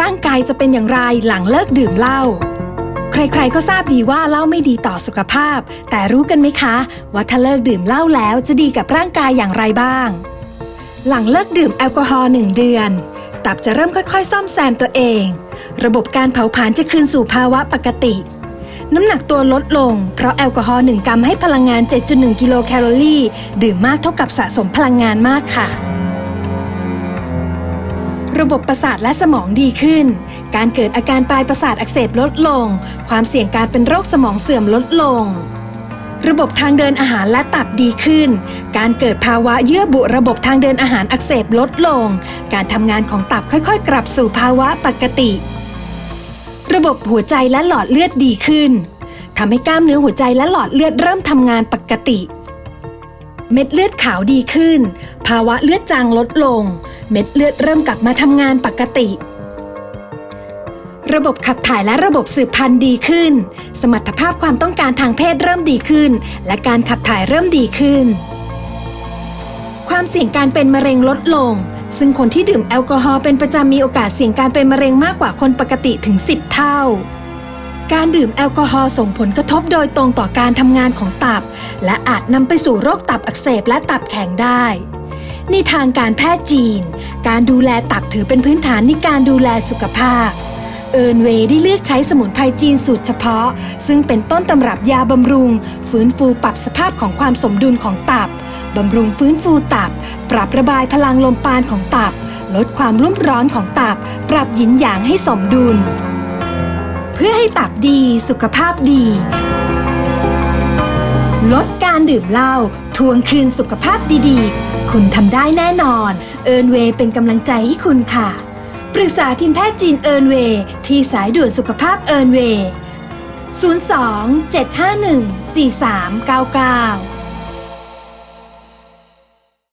ร่างกายจะเป็นอย่างไรหลังเลิกดื่มเหล้า ใครๆก็ทราบดีว่าเหล้าไม่ดีต่อสุขภาพ แต่รู้กันไหมคะว่าถ้าเลิกดื่มเหล้าแล้วจะดีกับร่างกายอย่างไรบ้าง หลังเลิกดื่มแอลกอฮอล์หนึ่งเดือน ตับจะเริ่มค่อยๆ ซ่อมแซมตัวเอง ระบบการเผาผลาญจะคืนสู่ภาวะปกติ น้ำหนักตัวลดลง เพราะแอลกอฮอล์1กรัมให้พลังงาน 7.1 กิโลแคลอรี่ ดื่มมากเท่ากับสะสมพลังงานมากค่ะ ระบบประสาทและสมองดีขึ้น การเกิดอาการปลายประสาทอักเสบลดลง ความเสี่ยงการเป็นโรคสมองเสื่อมลดลง ระบบทางเดินอาหารและตับดีขึ้น การเกิดภาวะเยื่อบุระบบทางเดินอาหารอักเสบลดลง การทำงานของตับค่อยๆ กลับสู่ภาวะปกติ ระบบหัวใจและหลอดเลือดดีขึ้นทำให้กล้ามเนื้อหัวใจและหลอดเลือดเริ่มทำงานปกติ เม็ดเลือดขาวดีขึ้น ภาวะเลือดจางลดลง เม็ดเลือดเริ่มกลับมาทำงานปกติ ระบบขับถ่ายและระบบสืบพันธุ์ดีขึ้น สมรรถภาพความต้องการทางเพศเริ่มดีขึ้น และการขับถ่ายเริ่มดีขึ้น ความเสี่ยงการเป็นมะเร็งลดลง ซึ่งคนที่ดื่มแอลกอฮอล์เป็นประจำมีโอกาสเสี่ยงการเป็นมะเร็งมากกว่าคนปกติถึง 10 เท่า การดื่มแอลกอฮอล์ส่งผลกระทบโดยตรงต่อการทำงานของตับ และอาจนำไปสู่โรคตับอักเสบและตับแข็งได้ในทางการแพทย์จีน การดูแลตับถือเป็นพื้นฐานในการดูแลสุขภาพ เอิร์นเวย์ได้เลือกใช้สมุนไพรจีนสูตรเฉพาะ ซึ่งเป็นต้นตำรับยาบำรุง ฟื้นฟูปรับสภาพของความสมดุลของตับบำรุงฟื้นฟูตับ ปรับระบายพลังลมปราณของตับ ลดความรุ่มร้อนของตับ ปรับหยินหยางให้สมดุล เพื่อให้ตับดีสุขภาพดี ลดการดื่มเหล้าทวงคืนสุขภาพดีๆ คุณทำได้แน่นอน เอิร์นเวย์เป็นกำลังใจให้คุณค่ะ ปรึกษาทีมแพทย์จีนเอิร์นเวย์ที่สายด่วนสุขภาพเอิร์นเวย์02 751 4399